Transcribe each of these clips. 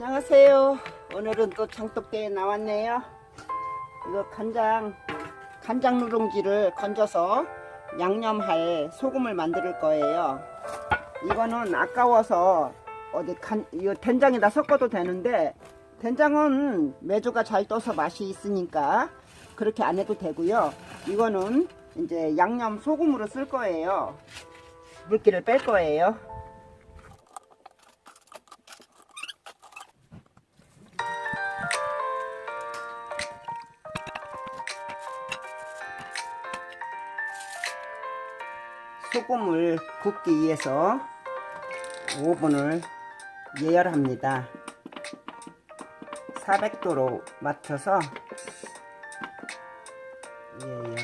안녕하세요. 오늘은 또 장독대에 나왔네요. 이거 간장, 간장 누룽지를 건져서 양념할 소금을 만들 거예요. 이거는 아까워서 어디 간, 이거 된장에다 섞어도 되는데 된장은 메주가 잘 떠서 맛이 있으니까 그렇게 안 해도 되고요. 이거는 이제 양념 소금으로 쓸 거예요. 물기를 뺄 거예요. 소금을 굽기 위해서 오븐을 예열합니다. 400도로 맞춰서 예열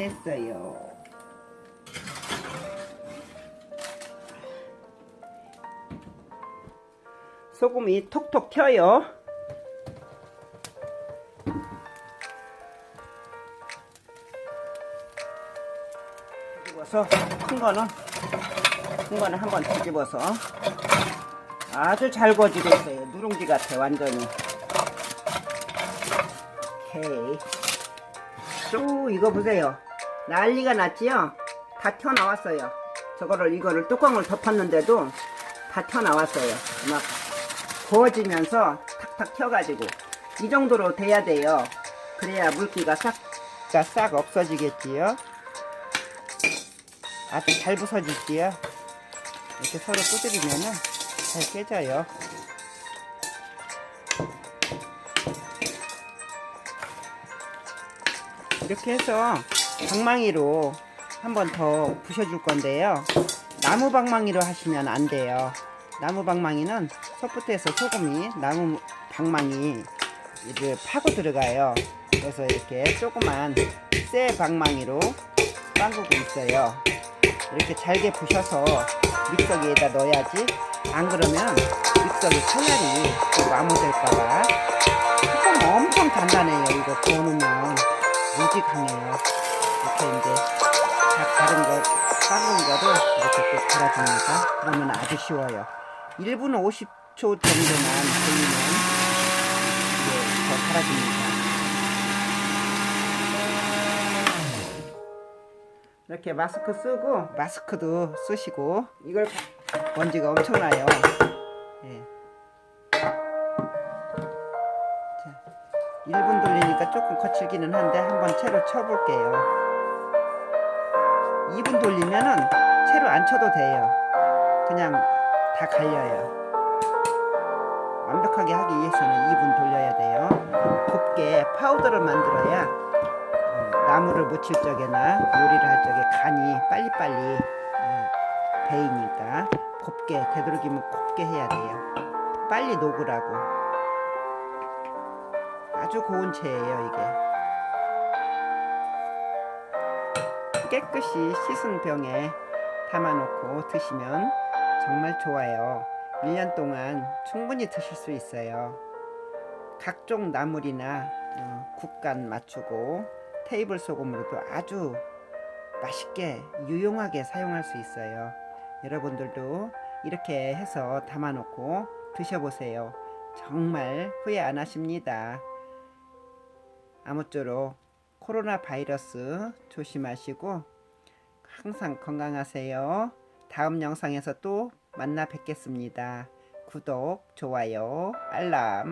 됐어요. 소금이 톡톡 튀어요. 뒤집어서 큰 거는 큰 거는 한번 뒤집어서 아주 잘 구워지고 있어요. 누룽지 같아 완전히. 오케이. 또 이거 보세요. 난리가 났지요? 다 튀어나왔어요. 저거를 이거를 뚜껑을 덮었는데도 다 튀어나왔어요. 막 구워지면서 탁탁 튀어가지고 이 정도로 돼야 돼요. 그래야 물기가 싹, 가싹 없어지겠지요. 아주 잘 부서지지요. 이렇게 서로 두드리면은 잘 깨져요. 이렇게 해서 방망이로 한 번 더 부셔줄 건데요. 나무 방망이로 하시면 안 돼요. 나무 방망이는 소프트에서 소금이 나무 방망이 이를 파고 들어가요. 그래서 이렇게 조그만 쇠 방망이로 빵구고 있어요. 이렇게 잘게 부셔서 믹서기에다 넣어야지. 안 그러면 믹서기 칼날이 마모될까봐. 뚜껑 엄청 단단해요. 이거 구워놓으면 무지 강해요. 이렇게 이제 다 다른 거, 삶은 거를 이렇게 또 갈아줍니다. 그러면 아주 쉬워요. 1분 50초 정도만 돌리면 이제 더 갈아줍니다. 이렇게 마스크 쓰고 마스크도 쓰시고 이걸 먼지가 엄청나요. 예. 자, 1분 돌리니까 조금 거칠기는 한데 한번 채로 쳐볼게요. 2분 돌리면은 채로 안 쳐도 돼요. 그냥 다 갈려요. 완벽하게 하기 위해서는 2분 돌려야 돼요. 곱게 파우더를 만들어야 어, 나무를 묻힐 적에나 요리를 할 적에 간이 빨리빨리 어, 배이니까 곱게 되도록이면 곱게 해야 돼요. 빨리 녹으라고. 아주 고운 채예요 이게. 깨끗이 씻은 병에 담아놓고 드시면 정말 좋아요. 1년 동안 충분히 드실 수 있어요. 각종 나물이나 어, 국간 맞추고 테이블 소금으로도 아주 맛있게 유용하게 사용할 수 있어요. 여러분들도 이렇게 해서 담아놓고 드셔보세요. 정말 후회 안 하십니다. 아무쪼록 코로나 바이러스 조심하시고 항상 건강하세요. 다음 영상에서 또 만나 뵙겠습니다. 구독, 좋아요, 알람.